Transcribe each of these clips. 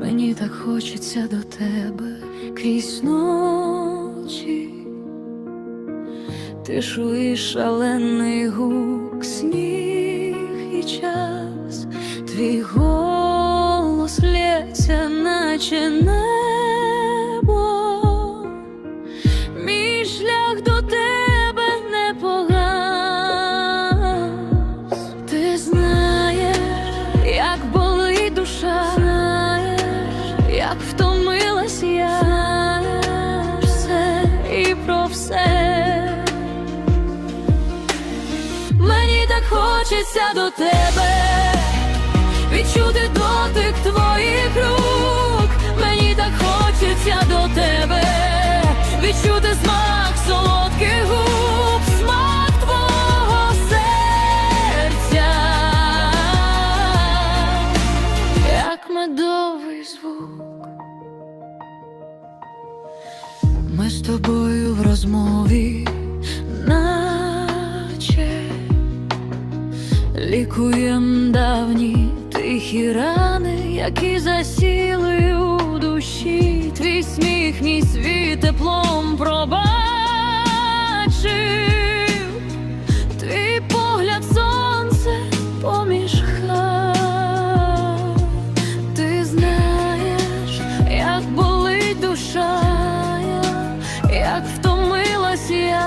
Мені так хочеться до тебе крізь ночі, тишу і шалений гук, сніг і час, твій голос лється, наче втомилась я все і про все. Мені так хочеться до тебе, відчути дотик твоїх рук. Мені так хочеться до тебе, відчути смак солодких губ, смак твого серця, як медовий звук. Ми з тобою в розмові, наче лікуєм давні тихі рани, які засіли у як втомилась я,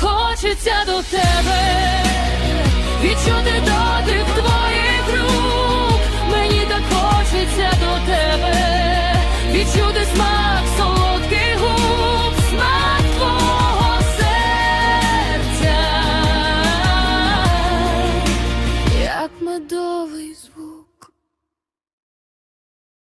хочеться до тебе, відчути дотик твоїх рук, мені так хочеться до тебе, відчути смак солодкий губ, смак твого серця, як медовий звук.